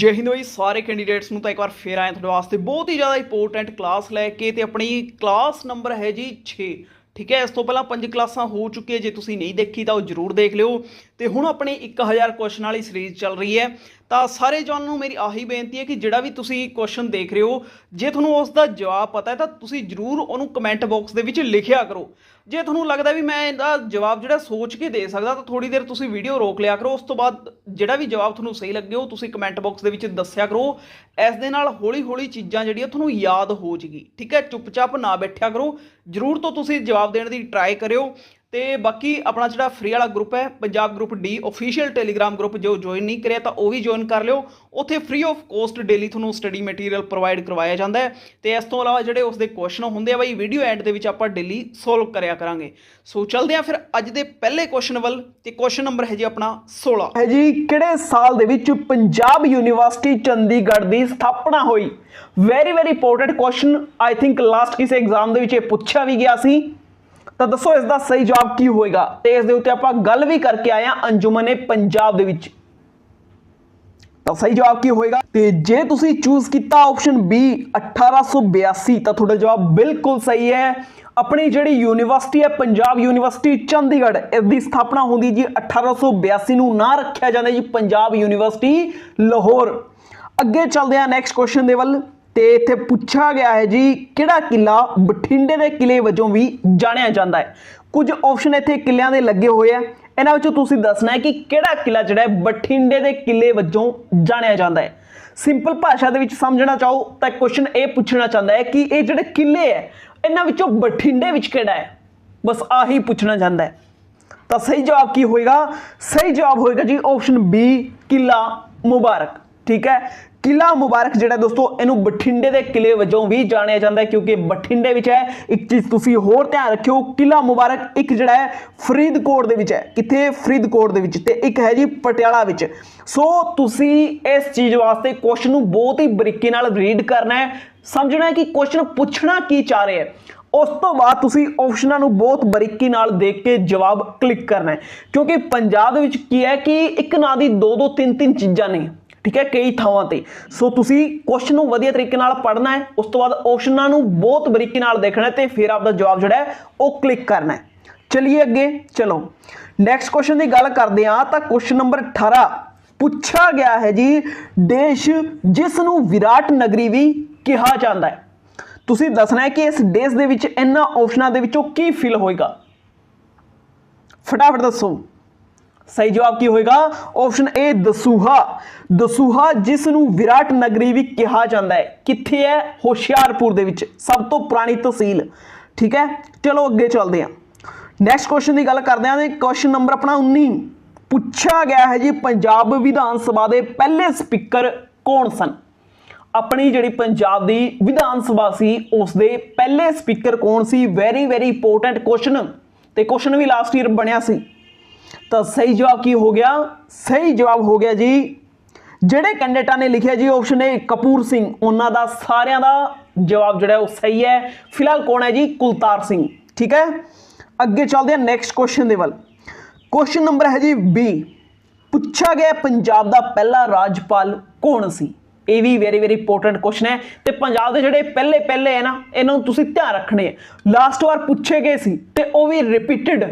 ਜੈ ਹਿੰਦ ਹੋਈ ਸਾਰੇ ਕੈਂਡੀਡੇਟਸ ਨੂੰ ਤਾਂ ਇੱਕ ਵਾਰ ਫੇਰ ਆਏ ਤੁਹਾਡੇ ਵਾਸਤੇ। ਬਹੁਤ ਹੀ ਜ਼ਿਆਦਾ ਇੰਪੋਰਟੈਂਟ ਕਲਾਸ ਲੈ ਕੇ ਤੇ ਆਪਣੀ ਕਲਾਸ ਨੰਬਰ ਹੈ ਜੀ 6 ਠੀਕ ਹੈ, ਇਸ ਤੋਂ ਪਹਿਲਾਂ ਪੰਜ ਕਲਾਸਾਂ ਹੋ ਚੁੱਕੀਆਂ। ਜੇ ਤੁਸੀਂ ਨਹੀਂ ਦੇਖੀ ਤਾਂ ਉਹ ਜਰੂਰ ਦੇਖ ਲਿਓ। ਤੇ ਹੁਣ ਆਪਣੀ 1000 ਕੁਐਸਚਨ ਵਾਲੀ ਸੀਰੀਜ਼ ਚੱਲ ਰਹੀ ਹੈ। ਤਾਂ ਸਾਰੇ ਜਵਾਨ ਨੂੰ ਮੇਰੀ ਆਹੀ ਬੇਨਤੀ ਹੈ ਕਿ ਜਿਹੜਾ ਵੀ ਤੁਸੀਂ ਕੁਐਸਚਨ ਦੇਖ ਰਹੇ ਹੋ, ਜੇ ਤੁਹਾਨੂੰ ਉਸ ਦਾ ਜਵਾਬ ਪਤਾ ਹੈ ਤਾਂ ਤੁਸੀਂ ਜਰੂਰ ਉਹਨੂੰ ਕਮੈਂਟ ਬਾਕਸ ਦੇ ਵਿੱਚ ਲਿਖਿਆ ਕਰੋ। ਜੇ ਤੁਹਾਨੂੰ ਲੱਗਦਾ ਵੀ ਮੈਂ ਇਹਦਾ ਜਵਾਬ ਜਿਹੜਾ ਸੋਚ ਕੇ ਦੇ ਸਕਦਾ, ਤਾਂ ਥੋੜੀ ਦੇਰ ਤੁਸੀਂ ਵੀਡੀਓ ਰੋਕ ਲਿਆ ਕਰੋ। ਉਸ ਤੋਂ ਬਾਅਦ ਜਿਹੜਾ ਵੀ ਜਵਾਬ ਤੁਹਾਨੂੰ ਸਹੀ ਲੱਗੇ ਉਹ ਤੁਸੀਂ ਕਮੈਂਟ ਬਾਕਸ ਦੇ ਵਿੱਚ ਦੱਸਿਆ ਕਰੋ। ਇਸ ਦੇ ਨਾਲ ਹੌਲੀ ਹੌਲੀ ਚੀਜ਼ਾਂ ਜਿਹੜੀਆਂ ਤੁਹਾਨੂੰ ਯਾਦ ਹੋ ਜਗੀ। ਠੀਕ ਹੈ? ਚੁੱਪਚਾਪ ਨਾ ਬੈਠਿਆ ਕਰੋ। ਜਰੂਰ ਤੋਂ ਤੁਸੀਂ ਜਵਾਬ ਦੇਣ ਦੀ ਟਰਾਈ ਕਰਿਓ। ਤੇ ਬਾਕੀ ਆਪਣਾ ਜਿਹੜਾ ਫ੍ਰੀ ਵਾਲਾ ਗਰੁੱਪ ਹੈ, Punjab group the official Telegram group ਜੋ ਜੁਆਇਨ ਨਹੀਂ ਕਰਿਆ ਤਾਂ ਉਹ ਵੀ ਜੁਆਇਨ ਕਰ ਲਿਓ। ਉੱਥੇ ਫ੍ਰੀ ਆਫ ਕੋਸਟ ਡੇਲੀ ਤੁਹਾਨੂੰ ਸਟੱਡੀ ਮਟੀਰੀਅਲ ਪ੍ਰੋਵਾਈਡ ਕਰਵਾਇਆ ਜਾਂਦਾ ਹੈ। ਤੇ ਇਸ ਤੋਂ ਇਲਾਵਾ ਜਿਹੜੇ ਉਸਦੇ ਕੁਐਸਚਨ ਹੁੰਦੇ ਆ ਬਈ ਵੀਡੀਓ ਐਂਡ ਦੇ ਵਿੱਚ ਆਪਾਂ ਡੇਲੀ ਸੋਲਵ ਕਰਿਆ ਕਰਾਂਗੇ। ਸੋ ਚੱਲਦੇ ਆ ਫਿਰ ਅੱਜ ਦੇ ਪਹਿਲੇ ਕੁਐਸਚਨ ਵੱਲ ਤੇ ਕੁਐਸਚਨ ਨੰਬਰ ਹੈ ਜੀ ਆਪਣਾ 16 ਹੈ ਜੀ, ਕਿਹੜੇ ਸਾਲ ਦੇ ਵਿੱਚ ਪੰਜਾਬ ਯੂਨੀਵਰਸਿਟੀ ਚੰਡੀਗੜ੍ਹ ਦੀ ਸਥਾਪਨਾ ਹੋਈ? Very very important question I think last ਕਿਸੇ ਐਗਜ਼ਾਮ ਦੇ ਵਿੱਚ ਇਹ ਪੁੱਛਿਆ ਵੀ ਗਿਆ ਸੀ। ਤਾਂ ਦੱਸੋ ਇਸ ਦਾ ਸਹੀ ਜਵਾਬ ਕੀ ਹੋਏਗਾ? ਤੇ ਇਸ ਦੇ ਉੱਤੇ ਆਪਾਂ ਗੱਲ ਵੀ ਕਰਕੇ ਆਏ ਹਾਂ ਅੰਜੁਮਨੇ ਪੰਜਾਬ ਦੇ ਵਿੱਚ। ਤਾਂ ਸਹੀ ਜਵਾਬ ਕੀ ਹੋਏਗਾ? ਤੇ ਜੇ ਤੁਸੀਂ ਚੂਜ਼ ਕੀਤਾ ਆਪਸ਼ਨ B 1882 ਤਾਂ ਤੁਹਾਡਾ ਜਵਾਬ ਬਿਲਕੁਲ ਸਹੀ ਹੈ। ਆਪਣੀ ਜਿਹੜੀ ਯੂਨੀਵਰਸਿਟੀ ਹੈ, ਪੰਜਾਬ ਯੂਨੀਵਰਸਿਟੀ, ਚੰਡੀਗੜ੍ਹ ਇਸ ਦੀ ਸਥਾਪਨਾ ਹੁੰਦੀ ਜੀ 1882 ਨੂੰ ਨਾਂ ਰੱਖਿਆ ਜਾਂਦਾ ਜੀ ਪੰਜਾਬ ਯੂਨੀਵਰਸਿਟੀ, ਲਾਹੌਰ। ਅੱਗੇ ਚੱਲਦੇ ਹਾਂ ਨੈਕਸਟ ਕੁਐਸਚਨ ਦੇ ਵੱਲ। ਤੇ ਇੱਥੇ ਪੁੱਛਿਆ ਗਿਆ ਹੈ ਜੀ, ਕਿਹੜਾ ਕਿਲਾ ਬਠਿੰਡੇ ਦੇ ਕਿਲੇ ਵਜੋਂ ਵੀ ਜਾਣਿਆ ਜਾਂਦਾ ਹੈ? ਕੁਝ ਆਪਸ਼ਨ ਇੱਥੇ ਕਿਲਿਆਂ ਦੇ ਲੱਗੇ ਹੋਏ ਆ। ਇਹਨਾਂ ਵਿੱਚੋਂ ਤੁਸੀਂ ਦੱਸਣਾ ਹੈ ਕਿ ਕਿਹੜਾ ਕਿਲਾ ਜਿਹੜਾ ਹੈ ਬਠਿੰਡੇ ਦੇ ਕਿਲੇ ਵਜੋਂ ਜਾਣਿਆ ਜਾਂਦਾ ਹੈ? ਸਿੰਪਲ ਭਾਸ਼ਾ ਦੇ ਵਿੱਚ ਸਮਝਣਾ ਚਾਹੋ ਤਾਂ ਕੁਐਸਚਨ ਇਹ ਪੁੱਛਣਾ ਚਾਹੁੰਦਾ ਹੈ ਕਿ ਇਹ ਜਿਹੜੇ ਕਿਲੇ ਹੈ, ਇਹਨਾਂ ਵਿੱਚੋਂ ਬਠਿੰਡੇ ਵਿੱਚ ਕਿਹੜਾ ਹੈ? ਬਸ ਆਹੀ ਪੁੱਛਣਾ ਚਾਹੁੰਦਾ ਹੈ। ਤਾਂ ਸਹੀ ਜਵਾਬ ਕੀ ਹੋਏਗਾ? ਸਹੀ ਜਵਾਬ ਹੋਏਗਾ ਜੀ ਆਪਸ਼ਨ ਬੀ ਕਿਲਾ ਮੁਬਾਰਕ, ਠੀਕ ਹੈ? ਕਿਲਾ ਮੁਬਾਰਕ ਜਿਹੜਾ ਦੋਸਤੋ, ਇਹਨੂੰ ਬਠਿੰਡੇ ਦੇ ਕਿਲੇ ਵਜੋਂ ਵੀ ਜਾਣਿਆ ਜਾਂਦਾ ਹੈ, ਕਿਉਂਕਿ ਬਠਿੰਡੇ ਵਿੱਚ ਹੈ, ਇੱਕ ਚੀਜ਼ ਤੁਸੀਂ ਹੋਰ ਧਿਆਨ ਰੱਖਿਓ, ਕਿਲਾ ਮੁਬਾਰਕ ਇੱਕ ਜਿਹੜਾ ਹੈ ਫਰੀਦਕੋਟ ਦੇ ਵਿੱਚ ਹੈ। ਕਿੱਥੇ? ਫਰੀਦਕੋਟ ਦੇ ਵਿੱਚ ਤੇ ਇੱਕ ਹੈ ਜੀ ਪਟਿਆਲਾ ਵਿੱਚ। ਸੋ ਤੁਸੀਂ ਇਸ ਚੀਜ਼ ਵਾਸਤੇ ਕੁਐਸਚਨ ਨੂੰ ਬਹੁਤ ਹੀ ਬਰੀਕੀ ਨਾਲ ਰੀਡ ਕਰਨਾ ਹੈ। ਸਮਝਣਾ ਹੈ ਕਿ ਕੁਐਸਚਨ ਪੁੱਛਣਾ ਕੀ ਚਾਹ ਰਿਹਾ ਹੈ। ਉਸ ਤੋਂ ਬਾਅਦ ਤੁਸੀਂ ਆਪਸ਼ਨਾਂ ਨੂੰ ਬਹੁਤ ਬਰੀਕੀ ਨਾਲ ਦੇਖ ਕੇ ਜਵਾਬ ਕਲਿੱਕ ਕਰਨਾ ਹੈ। ਕਿਉਂਕਿ ਪੰਜਾਬ ਦੇ ਵਿੱਚ ਕੀ ਹੈ ਕਿ ਇੱਕ ਨਾਂ ਦੀ ਦੋ ਦੋ ਤਿੰਨ ਤਿੰਨ ਚੀਜ਼ਾਂ ਨੇ। ਠੀਕ ਹੈ, ਕਈ ਥਾਵਾਂ ਤੇ। ਸੋ ਤੁਸੀਂ ਕੁਐਸਚਨ ਨੂੰ ਵਧੀਆ ਤਰੀਕੇ ਨਾਲ ਪੜ੍ਹਨਾ ਹੈ, ਉਸ ਤੋਂ ਬਾਅਦ ਆਪਸ਼ਨਾਂ ਨੂੰ ਬਹੁਤ ਬਰੀਕੀ ਨਾਲ ਦੇਖਣਾ ਹੈ ਤੇ ਫਿਰ ਆਪਦਾ ਜਵਾਬ ਜਿਹੜਾ ਹੈ, ਉਹ ਕਲਿੱਕ ਕਰਨਾ ਹੈ। ਚਲਿਏ ਅੱਗੇ, ਚਲੋ। ਨੈਕਸਟ ਕੁਐਸਚਨ ਦੀ ਗੱਲ ਕਰਦੇ ਹਾਂ, ਤਾਂ ਕੁਐਸਚਨ ਨੰਬਰ 18 ਪੁੱਛਿਆ ਗਿਆ ਹੈ ਜੀ, ਦੇਸ਼ ਜਿਸ ਨੂੰ ਵਿਰਾਟ ਨਗਰੀ ਵੀ ਕਿਹਾ ਜਾਂਦਾ ਹੈ। ਤੁਸੀਂ ਦੱਸਣਾ ਹੈ ਕਿ ਇਸ ਦੇਸ਼ ਦੇ ਵਿੱਚ ਇਹਨਾਂ ਆਪਸ਼ਨਾਂ ਦੇ ਵਿੱਚੋਂ ਕੀ ਫਿਲ ਹੋਏਗਾ? ਫਟਾਫਟ ਦੱਸੋ। ਸਹੀ ਜਵਾਬ ਕੀ ਹੋਏਗਾ? Option A Dasuya. ਦਸੂਹਾ ਜਿਸ ਨੂੰ ਵਿਰਾਟ ਨਗਰੀ ਵੀ ਕਿਹਾ ਜਾਂਦਾ ਹੈ। ਕਿੱਥੇ ਹੈ? ਹੁਸ਼ਿਆਰਪੁਰ ਦੇ ਵਿੱਚ, ਸਭ ਤੋਂ ਪੁਰਾਣੀ ਤਹਿਸੀਲ। ਠੀਕ ਹੈ? ਚਲੋ ਅੱਗੇ ਚੱਲਦੇ ਹਾਂ। ਨੈਕਸਟ ਕੁਐਸਚਨ ਦੀ ਗੱਲ ਕਰਦੇ ਹਾਂ ਤੇ ਕੁਐਸਚਨ ਨੰਬਰ ਆਪਣਾ 19 ਪੁੱਛਿਆ ਗਿਆ ਹੈ ਜੀ, ਪੰਜਾਬ ਵਿਧਾਨ ਸਭਾ ਦੇ ਪਹਿਲੇ ਸਪੀਕਰ ਕੌਣ ਸਨ? ਆਪਣੀ ਜਿਹੜੀ ਪੰਜਾਬ ਦੀ ਵਿਧਾਨ ਸਭਾ ਸੀ ਉਸ ਦੇ ਪਹਿਲੇ ਸਪੀਕਰ ਕੌਣ ਸੀ? ਵੈਰੀ ਵੈਰੀ ਇੰਪੋਰਟੈਂਟ ਕੁਐਸਚਨ ਤੇ ਕੁਐਸਚਨ ਵੀ ਲਾਸਟ ਈਅਰ ਬਣਿਆ ਸੀ। ਤਾਂ ਸਹੀ ਜਵਾਬ ਕੀ ਹੋ ਗਿਆ? ਸਹੀ ਜਵਾਬ ਹੋ ਗਿਆ ਜੀ, ਜਿਹੜੇ ਕੈਂਡੀਡੇਟਾਂ ਨੇ ਲਿਖਿਆ ਜੀ ਆਪਸ਼ਨ ਏ ਕਪੂਰ ਸਿੰਘ। ਉਹਨਾਂ ਦਾ ਸਾਰਿਆਂ ਦਾ ਜਵਾਬ ਜਿਹੜਾ ਉਹ ਸਹੀ ਹੈ। ਫਿਲਹਾਲ ਕੌਣ ਹੈ ਜੀ? ਕੁਲਤਾਰ ਸਿੰਘ। ਠੀਕ ਹੈ? ਅੱਗੇ ਚੱਲਦੇ ਹਾਂ ਨੈਕਸਟ ਕੁਐਸਚਨ ਦੇ ਵੱਲ। ਕੁਐਸਚਨ ਨੰਬਰ ਹੈ ਜੀ 20 ਪੁੱਛਿਆ ਗਿਆ ਪੰਜਾਬ ਦਾ ਪਹਿਲਾ ਰਾਜਪਾਲ ਕੌਣ ਸੀ? ਇਹ ਵੀ ਵੈਰੀ ਵੈਰੀ ਇੰਪੋਰਟੈਂਟ ਕੁਐਸਚਨ ਹੈ। ਤੇ ਪੰਜਾਬ ਦੇ ਜਿਹੜੇ ਪਹਿਲੇ ਪਹਿਲੇ ਹੈ ਨਾ, ਇਹਨਾਂ ਨੂੰ ਤੁਸੀਂ ਧਿਆਨ ਰੱਖਣੇ ਹੈ। ਲਾਸਟ ਵਾਰ ਪੁੱਛੇ ਗਏ ਸੀ ਤੇ ਉਹ ਵੀ ਰਿਪੀਟਡ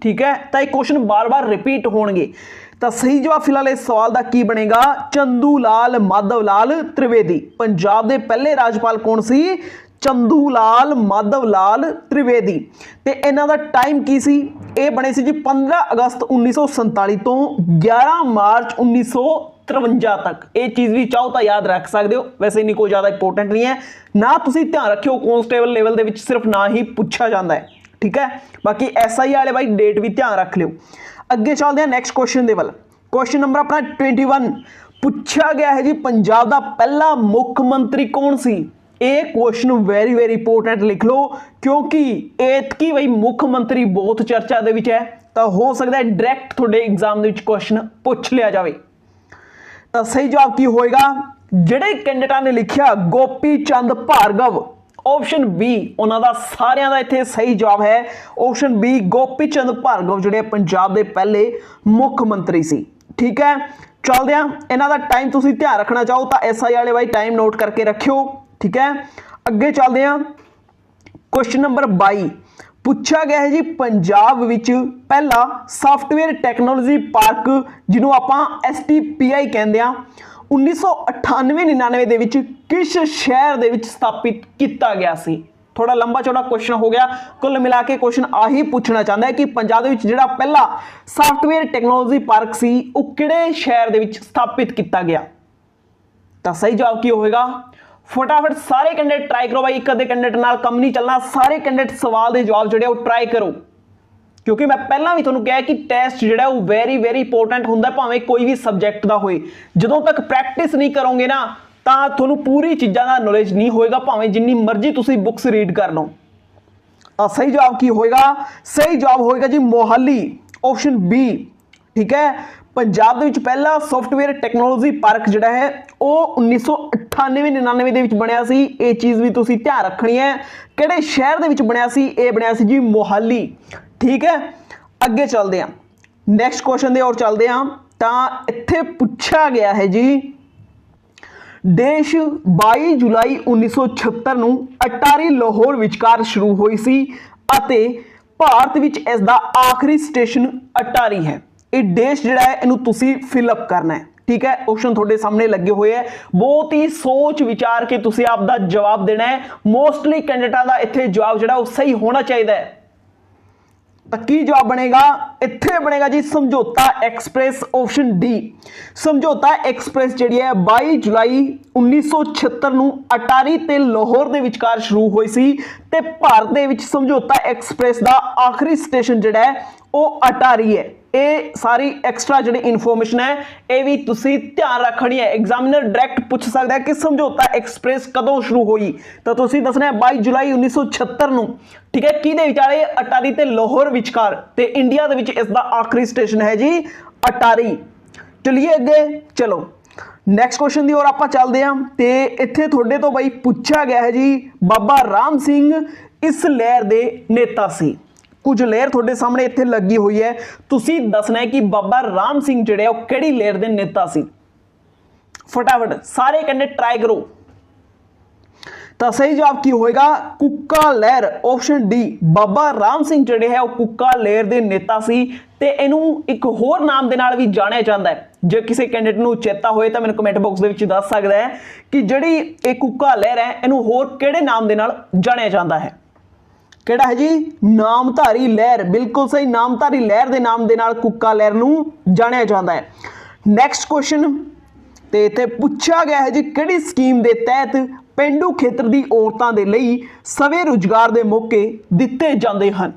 ਠੀਕ ਹੈ? ਤਾਂ ਇਹ ਕੁਐਸਚਨ ਬਾਰ-ਬਾਰ ਰਿਪੀਟ ਹੋਣਗੇ। ਤਾਂ ਸਹੀ ਜਵਾਬ ਫਿਲਹਾਲ ਇਸ ਸਵਾਲ ਦਾ ਕੀ ਬਣੇਗਾ? ਚੰਦੂ ਲਾਲ, ਮਾਧਵ ਲਾਲ, ਤ੍ਰਿਵੇਦੀ। ਪੰਜਾਬ ਦੇ ਪਹਿਲੇ ਰਾਜਪਾਲ ਕੌਣ ਸੀ? ਚੰਦੂ ਲਾਲ, ਮਾਧਵ ਲਾਲ, ਤ੍ਰਿਵੇਦੀ। ਤੇ ਇਹਨਾਂ ਦਾ ਟਾਈਮ ਕੀ ਸੀ? ਇਹ ਬਣੇ ਸੀ ਜੀ 15 ਅਗਸਤ 1947 ਤੋਂ 11 ਮਾਰਚ 1953 ਤੱਕ। ਇਹ ਚੀਜ਼ ਵੀ ਚਾਹੋ ਤਾਂ ਯਾਦ ਰੱਖ ਸਕਦੇ ਹੋ। ਵੈਸੇ ਨਹੀਂ ਕੋਈ ਜ਼ਿਆਦਾ ਇੰਪੋਰਟੈਂਟ ਨਹੀਂ ਹੈ। ਨਾ ਤੁਸੀਂ ਧਿਆਨ ਰੱਖਿਓ ਕਨਸਟੇਬਲ ਲੈਵਲ ਦੇ ਵਿੱਚ ਸਿਰਫ ਨਾ ਹੀ ਪੁੱਛਿਆ ਜਾਂਦਾ ਹੈ। ਠੀਕ ਹੈ? ਬਾਕੀ ਐਸਆਈ ਵਾਲੇ ਬਾਈ ਡੇਟ ਵੀ ਧਿਆਨ ਰੱਖ ਲਿਓ। ਅੱਗੇ ਚੱਲਦੇ ਹਾਂ ਨੈਕਸਟ ਕੁਐਸਚਨ ਦੇ ਵੱਲ। ਕੁਐਸਚਨ ਨੰਬਰ ਆਪਣਾ 21 ਪੁੱਛਿਆ ਗਿਆ ਹੈ ਜੀ ਪੰਜਾਬ ਦਾ ਪਹਿਲਾ ਮੁੱਖ ਮੰਤਰੀ ਕੌਣ ਸੀ? ਇਹ ਕੁਐਸਚਨ ਵੈਰੀ ਵੈਰੀ ਇੰਪੋਰਟੈਂਟ ਲਿਖ ਲਓ, ਕਿਉਂਕਿ ਐਤਕੀ ਬਈ ਮੁੱਖ ਮੰਤਰੀ ਬਹੁਤ ਚਰਚਾ ਦੇ ਵਿੱਚ ਹੈ। ਤਾਂ ਹੋ ਸਕਦਾ ਹੈ ਡਾਇਰੈਕਟ ਤੁਹਾਡੇ ਐਗਜ਼ਾਮ ਦੇ ਵਿੱਚ ਕੁਐਸਚਨ ਪੁੱਛ ਲਿਆ ਜਾਵੇ। ਤਾਂ ਸਹੀ ਜਵਾਬ ਕੀ ਹੋਏਗਾ? ਜਿਹੜੇ ਕੈਂਡੀਡੇਟਾਂ ਨੇ ਲਿਖਿਆ, ਗੋਪੀ ਚੰਦ ਭਾਰਗਵ। ਆਪਸ਼ਨ ਬੀ ਉਹਨਾਂ ਦਾ ਸਾਰਿਆਂ ਦਾ ਇੱਥੇ ਸਹੀ ਜਵਾਬ ਹੈ। ਆਪਸ਼ਨ ਬੀ ਗੋਪੀ ਚੰਦ ਭਾਰਗਵ, ਜਿਹੜੇ ਪੰਜਾਬ ਦੇ ਪਹਿਲੇ ਮੁੱਖ ਮੰਤਰੀ ਸੀ। ਠੀਕ ਹੈ? ਚੱਲਦੇ ਆ ਇਹਨਾਂ ਦਾ ਟਾਈਮ ਤੁਸੀਂ ਧਿਆਨ ਰੱਖਣਾ ਚਾਹੋ ਤਾਂ ਐਸਆਈ ਵਾਲੇ ਬਾਈ ਟਾਈਮ ਨੋਟ ਕਰਕੇ ਰੱਖਿਓ। ਠੀਕ ਹੈ? ਅੱਗੇ ਚੱਲਦੇ ਆ ਕੁਐਸਚਨ ਨੰਬਰ 22 ਪੁੱਛਿਆ ਗਿਆ ਹੈ ਜੀ, ਪੰਜਾਬ ਵਿੱਚ ਪਹਿਲਾ ਸਾਫਟਵੇਅਰ ਟੈਕਨੋਲੋਜੀ ਪਾਰਕ ਜਿਹਨੂੰ ਆਪਾਂ STPI ਕਹਿੰਦੇ ਆ 1998-99 ਦੇ ਵਿੱਚ ਕਿਸ ਸ਼ਹਿਰ ਦੇ ਵਿੱਚ ਸਥਾਪਿਤ ਕੀਤਾ ਗਿਆ ਸੀ? ਥੋੜਾ ਲੰਬਾ ਚੌੜਾ ਕੁਐਸਚਨ ਹੋ ਗਿਆ। ਕੁੱਲ ਮਿਲਾ ਕੇ ਕੁਐਸਚਨ ਆਹੀ ਪੁੱਛਣਾ ਚਾਹੁੰਦਾ ਹੈ ਕਿ ਪੰਜਾਬ ਦੇ ਵਿੱਚ ਜਿਹੜਾ ਪਹਿਲਾ ਸਾਫਟਵੇਅਰ ਟੈਕਨੋਲੋਜੀ ਪਾਰਕ ਸੀ, ਉਹ ਕਿਹੜੇ ਸ਼ਹਿਰ ਦੇ ਵਿੱਚ ਸਥਾਪਿਤ ਕੀਤਾ ਗਿਆ? ਤਾਂ ਸਹੀ ਜਵਾਬ ਕੀ ਹੋਵੇਗਾ? ਫਟਾਫਟ ਸਾਰੇ ਕੈਂਡੀਡੇਟ ਟਰਾਈ ਕਰੋ ਬਾਈ। ਇੱਕ ਅੱਧੇ ਕੈਂਡੀਡੇਟ ਨਾਲ ਕੰਮ ਨਹੀਂ ਚੱਲਣਾ। ਸਾਰੇ ਕੈਂਡੀਡੇਟ ਸਵਾਲ ਦੇ ਜਵਾਬ ਜਿਹੜੇ ਉਹ ਟਰਾਈ ਕਰੋ। ਕਿਉਂਕਿ ਮੈਂ ਪਹਿਲਾਂ ਵੀ ਤੁਹਾਨੂੰ ਕਿਹਾ ਕਿ ਟੈਸਟ ਜਿਹੜਾ ਉਹ ਵੈਰੀ ਵੈਰੀ ਇੰਪੋਰਟੈਂਟ ਹੁੰਦਾ ਭਾਵੇਂ ਕੋਈ ਵੀ ਸਬਜੈਕਟ ਦਾ ਹੋਏ। ਜਦੋਂ ਤੱਕ ਪ੍ਰੈਕਟਿਸ ਨਹੀਂ ਕਰੋਗੇ ਨਾ, ਤਾਂ ਤੁਹਾਨੂੰ ਪੂਰੀ ਚੀਜ਼ਾਂ ਦਾ ਨੌਲੇਜ ਨਹੀਂ ਹੋਏਗਾ, ਭਾਵੇਂ ਜਿੰਨੀ ਮਰਜ਼ੀ ਤੁਸੀਂ ਬੁੱਕਸ ਰੀਡ ਕਰ ਲਓ। ਤਾਂ ਸਹੀ ਜਵਾਬ ਕੀ ਹੋਏਗਾ? ਸਹੀ ਜਵਾਬ ਹੋਏਗਾ ਜੀ ਮੋਹਾਲੀ ਆਪਸ਼ਨ ਬੀ ਠੀਕ ਹੈ? ਪੰਜਾਬ ਦੇ ਵਿੱਚ ਪਹਿਲਾ ਸੌਫਟਵੇਅਰ ਟੈਕਨੋਲੋਜੀ ਪਾਰਕ ਜਿਹੜਾ ਹੈ, ਉਹ 1998-99 ਦੇ ਵਿੱਚ ਬਣਿਆ ਸੀ। ਇਹ ਚੀਜ਼ ਵੀ ਤੁਸੀਂ ਧਿਆਨ ਰੱਖਣੀ ਹੈ। ਕਿਹੜੇ ਸ਼ਹਿਰ ਦੇ ਵਿੱਚ ਬਣਿਆ ਸੀ? ਇਹ ਬਣਿਆ ਸੀ ਜੀ ਮੋਹਾਲੀ। ਠੀਕ ਹੈ? ਅੱਗੇ ਚੱਲਦੇ ਹਾਂ। ਨੈਕਸਟ ਕੁਐਸਚਨ ਦੇ ਔਰ ਚੱਲਦੇ ਹਾਂ। ਤਾਂ ਇੱਥੇ ਪੁੱਛਿਆ ਗਿਆ ਹੈ ਜੀ, ਦੇਸ਼ 22 ਜੁਲਾਈ 1976 ਨੂੰ ਅਟਾਰੀ ਲਾਹੌਰ ਵਿਚਕਾਰ ਸ਼ੁਰੂ ਹੋਈ ਸੀ ਅਤੇ ਭਾਰਤ ਵਿੱਚ ਇਸ ਦਾ ਆਖਰੀ ਸਟੇਸ਼ਨ ਅਟਾਰੀ ਹੈ। ਇਹ ਦੇਸ਼ ਜਿਹੜਾ ਹੈ, ਇਹਨੂੰ ਤੁਸੀਂ ਫਿਲ ਅਪ ਕਰਨਾ ਹੈ। ਠੀਕ ਹੈ? ਆਪਸ਼ਨ ਤੁਹਾਡੇ ਸਾਹਮਣੇ ਲੱਗੇ ਹੋਏ ਹੈ। ਬਹੁਤ ਹੀ ਸੋਚ ਵਿਚਾਰ ਕੇ ਤੁਸੀਂ ਆਪ ਦਾ ਜਵਾਬ ਦੇਣਾ ਹੈ। ਮੋਸਟਲੀ ਕੈਂਡੀਡੇਟਾਂ ਦਾ ਇੱਥੇ ਜਵਾਬ ਜਿਹੜਾ ਉਹ ਸਹੀ ਹੋਣਾ ਚਾਹੀਦਾ ਹੈ। ਤਾਂ ਕੀ ਜਵਾਬ ਬਣੇਗਾ? ਇੱਥੇ ਬਣੇਗਾ ਜੀ Samjhauta express option D. Samjhauta express ਜਿਹੜੀ ਹੈ 22 ਜੁਲਾਈ 1976 ਨੂੰ ਅਟਾਰੀ ਤੇ ਲਾਹੌਰ ਦੇ ਵਿਚਕਾਰ ਸ਼ੁਰੂ ਹੋਈ ਸੀ। ਤੇ ਭਾਰਤ ਦੇ ਵਿੱਚ ਸਮਝੌਤਾ ਐਕਸਪ੍ਰੈਸ ਦਾ ਆਖਰੀ ਸਟੇਸ਼ਨ ਜਿਹੜਾ ਹੈ, ਉਹ ਅਟਾਰੀ ਹੈ। ਇਹ ਸਾਰੀ ਐਕਸਟਰਾ ਜਿਹੜੀ ਇਨਫੋਰਮੇਸ਼ਨ ਹੈ, ਇਹ ਵੀ ਤੁਸੀਂ ਧਿਆਨ ਰੱਖਣੀ ਹੈ। ਐਗਜ਼ਾਮੀਨਰ ਡਾਇਰੈਕਟ ਪੁੱਛ ਸਕਦਾ ਹੈ ਕਿ ਸਮਝੌਤਾ ਐਕਸਪ੍ਰੈਸ ਕਦੋਂ ਸ਼ੁਰੂ ਹੋਈ। ਤਾਂ ਤੁਸੀਂ ਦੱਸਣਾ ਹੈ 22 ਜੁਲਾਈ 1976 ਨੂੰ, ਠੀਕ ਹੈ, ਕਿਹਦੇ ਵਿਚਾਲੇ? ਅਟਾਰੀ ਤੇ ਲਾਹੌਰ ਵਿਚਕਾਰ ਤੇ ਇੰਡੀਆ ਦੇ ਵਿੱਚ ਇਸ ਦਾ ਆਖਰੀ ਸਟੇਸ਼ਨ ਹੈ ਜੀ, ਅਟਾਰੀ। ਚਲਿਏ ਅੱਗੇ, ਚਲੋ। ਨੈਕਸਟ ਕੁਐਸਚਨ ਦੀ ਔਰ ਆਪਾਂ ਚੱਲਦੇ ਹਾਂ ਤੇ ਇੱਥੇ ਤੁਹਾਡੇ ਤੋਂ ਬਾਈ ਪੁੱਛਿਆ ਗਿਆ ਹੈ ਜੀ, ਬਾਬਾ ਰਾਮ ਸਿੰਘ ਇਸ ਲਹਿਰ ਦੇ ਨੇਤਾ ਸੀ। ਕੁਝ ਲੇਅਰ ਤੁਹਾਡੇ ਸਾਹਮਣੇ ਇੱਥੇ ਲੱਗੀ ਹੋਈ ਹੈ। ਤੁਸੀਂ ਦੱਸਣਾ ਹੈ ਕਿ ਬਾਬਾ ਰਾਮ ਸਿੰਘ ਜਿਹੜੇ ਉਹ ਕਿਹੜੀ ਲੇਅਰ ਦੇ ਨੇਤਾ ਸੀ? ਫਟਾਫਟ ਸਾਰੇ ਕਹਿੰਦੇ ਟਰਾਈ ਕਰੋ। ਤਾਂ ਸਹੀ ਜਵਾਬ ਕੀ ਹੋਏਗਾ? ਕੁੱਕਾ ਲਹਿਰ। ਆਪਸ਼ਨ ਡੀ ਬਾਬਾ ਰਾਮ ਸਿੰਘ ਜਿਹੜੇ ਹੈ, ਉਹ ਕੁੱਕਾ ਲਹਿਰ ਦੇ ਨੇਤਾ ਸੀ ਤੇ ਇਹਨੂੰ ਇੱਕ ਹੋਰ ਨਾਮ ਦੇ ਨਾਲ ਵੀ ਜਾਣਿਆ ਜਾਂਦਾ ਹੈ। ਜੇ ਕਿਸੇ ਕੈਂਡੀਡੇਟ ਨੂੰ ਚੇਤਾ ਹੋਏ ਤਾਂ ਮੈਨੂੰ ਕਮੈਂਟ ਬਾਕਸ ਦੇ ਵਿੱਚ ਦੱਸ ਸਕਦਾ ਹੈ ਕਿ ਜਿਹੜੀ ਇਹ ਕੁੱਕਾ ਲਹਿਰ ਹੈ, ਇਹਨੂੰ ਹੋਰ ਕਿਹੜੇ ਨਾਮ ਦੇ ਨਾਲ ਜਾਣਿਆ ਜਾਂਦਾ ਹੈ? ਕਿਹੜਾ ਹੈ ਜੀ? ਨਾਮਧਾਰੀ ਲਹਿਰ। ਬਿਲਕੁਲ ਸਹੀ, ਨਾਮਧਾਰੀ ਲਹਿਰ ਦੇ ਨਾਮ ਦੇ ਨਾਲ ਕੁੱਕਾ ਲਹਿਰ ਨੂੰ ਜਾਣਿਆ ਜਾਂਦਾ ਹੈ। ਨੈਕਸਟ ਕੁਐਸਚਨ ਤੇ ਇੱਥੇ ਪੁੱਛਿਆ ਗਿਆ ਹੈ ਜੀ ਕਿਹੜੀ ਸਕੀਮ ਦੇ ਤਹਿਤ ਪਿੰਡੂ ਖੇਤਰ ਦੀ ਔਰਤਾਂ ਦੇ ਲਈ ਸਵੇ ਰੁਜ਼ਗਾਰ ਦੇ ਮੌਕੇ ਦਿੱਤੇ ਜਾਂਦੇ ਹਨ।